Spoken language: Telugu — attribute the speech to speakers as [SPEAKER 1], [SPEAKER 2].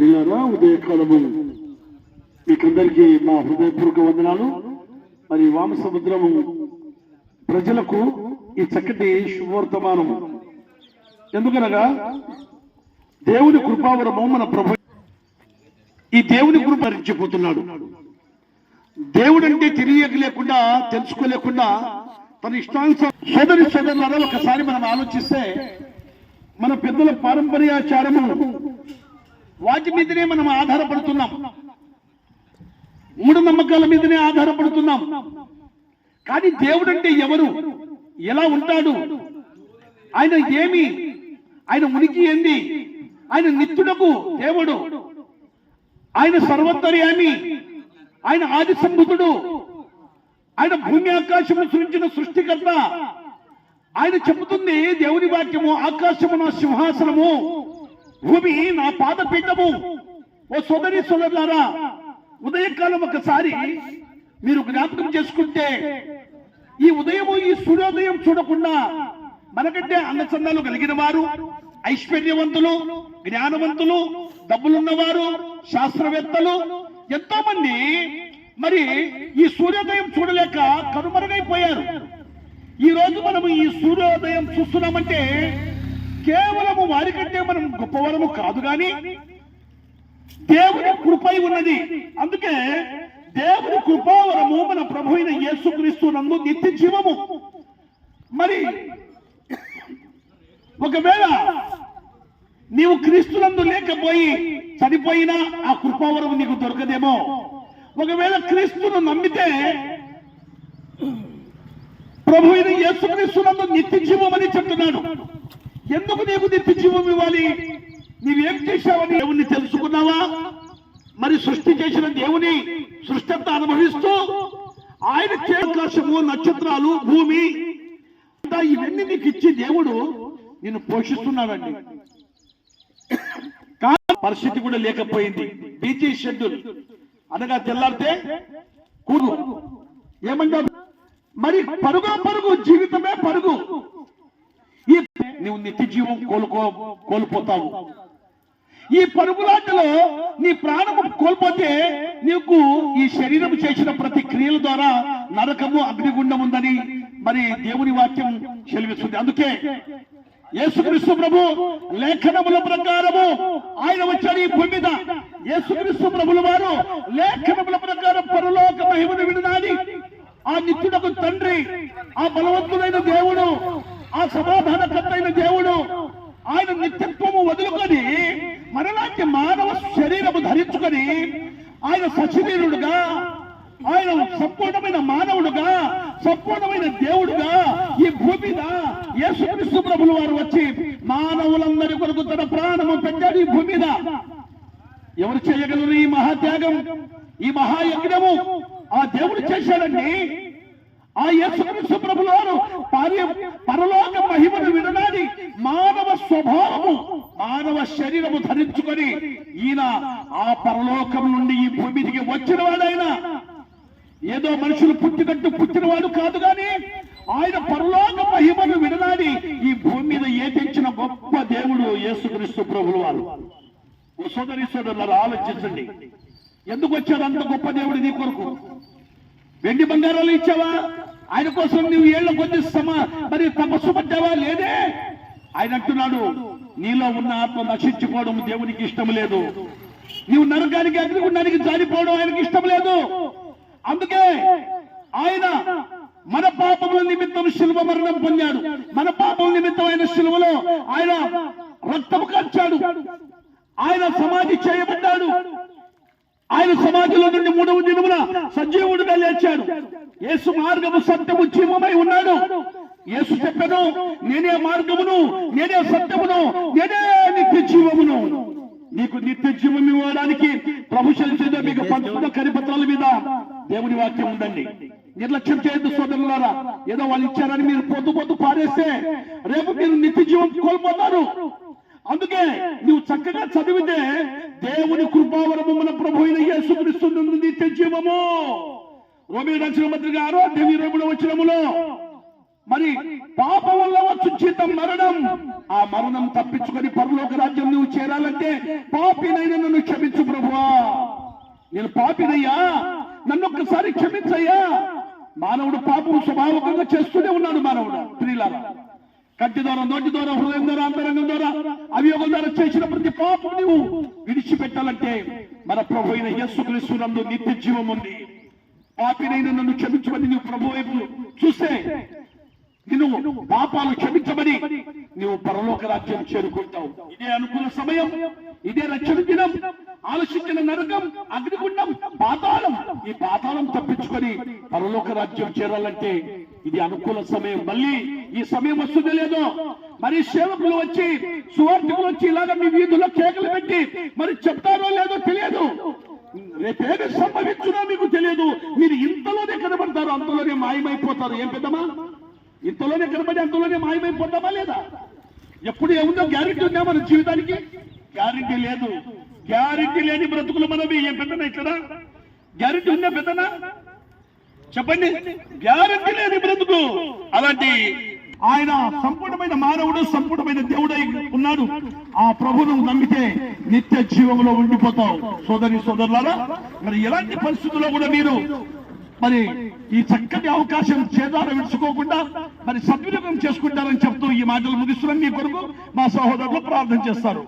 [SPEAKER 1] ప్రియులారా ఉదయకాలము మీకందరికీ మా హృదయపూర్వక వందనాలు. మరి వామసముద్రము ప్రజలకు ఈ చక్కటి శుభవర్తమానము ఎందుకనగా దేవుని కృపావరము మన ప్రభు ఈ దేవుని కృప భరించిపోతున్నాడు. దేవుడు అంటే తెలియక లేకుండా తెలుసుకోలేకుండా తన ఇష్టానుసారం సోదరి సోదరులారా ఒకసారి మనం ఆలోచిస్తే మన పెద్దల పారంపర్యాచారము వాటి మీదనే మనం ఆధారపడుతున్నాం. మూడు నమ్మకాల మీదనే ఆధారపడుతున్నాం. కానీ దేవుడు అంటే ఎవరు? ఎలా ఉంటాడు? ఆయన ఏమి? ఆయన ఉనికి ఏంది? ఆయన నిత్యుడకు దేవుడు. ఆయన సర్వోత్తర్యామి. ఆయన ఆది సంబుతుడు ఆయన భూమి ఆకాశము సృష్టించిన సృష్టికర్త. ఆయన చెబుతుంది దేవుని వాక్యము? ఆకాశము నా సింహాసనము? భూమి నా పాదపీఠము. ఓ సోదరి సోదరులారా ఉదయకాలం ఒకసారి మీరు జ్ఞాపకం చేసుకుంటే ఈ ఉదయము ఈ సూర్యోదయం చూడకుండా మనకంటే అందచందాలు కలిగిన వారు ఐశ్వర్యవంతులు జ్ఞానవంతులు డబ్బులున్నవారు శాస్త్రవేత్తలు ఎంతో మంది మరి ఈ సూర్యోదయం చూడలేక కనుమరుగైపోయారు. ఈ రోజు మనము ఈ సూర్యోదయం చూస్తున్నామంటే కేవలము వారికంటే మనం గొప్పవరము కాదు గాని దేవుని కృపై ఉన్నది. అందుకే దేవుని కృపావరము మన ప్రభు అయిన యేసుక్రీస్తు నందు నిత్య జీవము. మరి ఒకవేళ నీవు క్రీస్తునందు లేకపోయి చనిపోయినా ఆ కృపావరం నీకు దొరకదేమో. ఒకవేళ క్రీస్తును నమ్మితే ప్రభు అయిన యేసుక్రీస్తునందు నిత్య జీవం అని చెప్తున్నాడు. ఎందుకు నీకు నిత్య జీవం ఇవ్వాలి? నీవేం చేశావని దేవుణ్ణి తెలుసుకున్నావా? మరి సృష్టి చేసిన దేవుని సృష్టి అంతా అనుభవిస్తూ ఆయన చేకాశము నక్షత్రాలు భూమి అంతా ఇవన్నీ నీకు ఇచ్చి దేవుడు నిన్ను పోషిస్తున్నాడండి. పరిస్థితి కూడా లేకపోయింది. Busy schedule. అనగా తెల్లారితే కూడు ఏమంటారు? మరి పరుగు పరుగు జీవితమే పరుగు. నీవు నువ్వు నిత్య జీవం కోలుకో కోల్పోతావు. ఈ పరుగులాటలో నీ ప్రాణము కోల్పోతే నీకు ఈ శరీరం చేసిన ప్రతి క్రియల ద్వారా నరకము అగ్నిగుండం ఉందని మరి దేవుని వాక్యం చెలివిస్తుంది అందుకే యేసుక్రీస్తు ప్రభు లేఖనముల ప్రకారము ఆయన వచ్చాడు ఈ భూమి మీద. యేసుక్రీస్తు ప్రభుల వారు లేఖనముల ప్రకారం పరలోక మహిమను విడనాడి ఆ నిత్యుడకు తండ్రి ఆ బలవంతుడైన దేవుడు ఆ సమాధాన అయిన దేవుడు ఆయన నిత్యత్వము వదులుకొని మనలాంటి మానవ శరీరము ధరించుకొని ఆయన సశరీరుడుగా ఆయన సంపూర్ణమైన మానవుడుగా సంపూర్ణమైన దేవుడుగా ఈ భూమి మీద యేసుక్రీస్తు ప్రభులు వారు వచ్చి మానవులందరి కొరకు తన ప్రాణము పెట్టాడు ఈ భూమి మీద ఎవరు చేయగలరు ఈ మహాత్యాగం? ఈ మహాయజ్ఞము ఆ దేవుడు చేశాడండి. ఆ యేసు ప్రభుల పరలోక మహిమను వినడానికి మానవ స్వభావము మానవ శరీరము ధరించుకొని ఈయన ఆ పరలోకం నుండి ఈ భూమికి వచ్చిన వాడైన ఏదో మనుషులు పుట్టినట్టు పుట్టినవాడు కాదు గాని ఆయన పరలోక మహిమను వినడాడి ఈ భూమి మీద ఏ తెచ్చిన గొప్ప దేవుడు యేసుక్రీస్తు ప్రభులు వారు సోదరి సోదరులారు ఆలోచించండి. ఎందుకు వచ్చాడు అంత గొప్ప దేవుడు నీ కొరకు? వెండి బంగారాలు ఇచ్చావా? ఆయన కోసం నువ్వు ఏళ్ళ కొద్ది సమా మరి తపస్సు పడ్డావా? లేదే. ఆయన అంటున్నాడు నీలో ఉన్న ఆత్మ నశించుకోవడం దేవునికి ఇష్టం లేదు. నీవు నరకానికి అగ్నిగుండానికి జారిపోవడం ఆయనకి ఇష్టం లేదు. అందుకే ఆయన మన పాపముల నిమిత్తం శిల్వ మరణం పొందాడు. మన పాపముల నిమిత్తం ఆయన శిలువలో ఆయన రక్తము కార్చాడు. ఆయన సమాధి చేయబడ్డాడు ఆయన సమాధిలో నుండి మూడవ దినమున సజీవుడుగా లేచాడు. యేసు మార్గము సత్యము జీవమై ఉన్నాడు. యేసు చెప్పను నేనే మార్గమును నేనే సత్యమును నేనే నిత్య జీవమును. నీకు నిత్య జీవం ఇవ్వడానికి ప్రభు చెల్లించేదో మీకు పంచుకున్న కరిపత్రాల మీద దేవుని వాక్యం ఉందండి. నిర్లక్ష్యం చేయొద్దు సోదరులారా. ఏదో వాళ్ళు ఇచ్చారని మీరు పొద్దు పొద్దు పారేస్తే రేపు మీరు నిత్య జీవం కోల్పోతారు. అందుకే నువ్వు చక్కగా చదివితే దేవుని కృపావరము మన ప్రభు అయిన యేసుక్రీస్తు నిత్య జీవము. రోమి రక్షణ మంత్రి గారు దేవి రోమిలో వచ్చినములో మరి పాపం వల్ల వచ్చు జీతం మరణం ఆ మరణం తప్పించుకొని పరలోక రాజ్యం నువ్వు చేరాలంటే పాపినైన నన్ను క్షమించు ప్రభువా. నేను పాపినయ్యా నన్ను ఒక్కసారి క్షమించయ్యా. మానవుడు పాపం స్వభావకంగా చేస్తూనే ఉన్నాడు మానవుడు ప్రియులారా. కంటి ద్వారా నోటి ద్వారా హృదయం ద్వారా అంతరంగం ద్వారా అవియోగం ద్వారా చేసిన ప్రతి పాపం నువ్వు విడిచిపెట్టాలంటే మన ప్రభు అయిన యేసు నందు నిత్య జీవం ఉంది. పాపినైన నన్ను క్షమించమని నువ్వు ప్రభు వైపు చూస్తే నిన్ను పాపాలు క్షమించమని నువ్వు పరలోక రాజ్యం చేరుకుంటావు. ఇదే అనుకున్న సమయం ఇదే రక్షణ దినం. ఆలోచించిన నరకం అగ్నిగుండం పాతాళం ఈ పాతాళం తప్పించుకొని పరలోక రాజ్యం చేరాలంటే ఇది అనుకూల సమయం. మళ్ళీ ఈ సమయం వస్తుందో లేదో మరి సేవకులు వచ్చి సువార్థకులు వచ్చి ఇలాగ మీ వీధుల్లో కేకలు పెట్టి మరి చెప్తారో లేదో తెలియదు. రేపేమి సంభవించునో మీకు తెలియదు. మీరు ఇంతలోనే కనబడతారు అంతలోనే మాయమైపోతారు. ఏం పెద్దమా ఇంతలోనే కనబడి అంతలోనే మాయమైపోతామా లేదా? ఎప్పుడు ఏముందో గ్యారెంటీ ఉందా మన జీవితానికి? గ్యారెంటీ లేదు. గ్యారెంటీ లేని బ్రతుకులు మనవి. ఏం పెద్దనా ఇక్కడ? గ్యారెంటీ ఉందా పెద్దనా? చెప్పండి. గ్యారెంటీ లేని బ్రతుకు. అలాంటి ఆయన సంపూర్ణమైన మానవుడు సంపూర్ణమైన దేవుడై ఉన్నాడు. ఆ ప్రభును నమ్మితే నిత్య జీవంలో ఉండిపోతావు. సోదరి సోదరులారా మరి ఎలాంటి పరిస్థితుల్లో కూడా మీరు మరి ఈ చక్కటి అవకాశం చేదారం విడుచుకోకుండా మరి సద్వినియోగం చేసుకుంటారని చెప్తూ ఈ మాటలు ముగిస్తున్నాం. మీ కొరకు మా సహోదరులు ప్రార్థన చేస్తారు.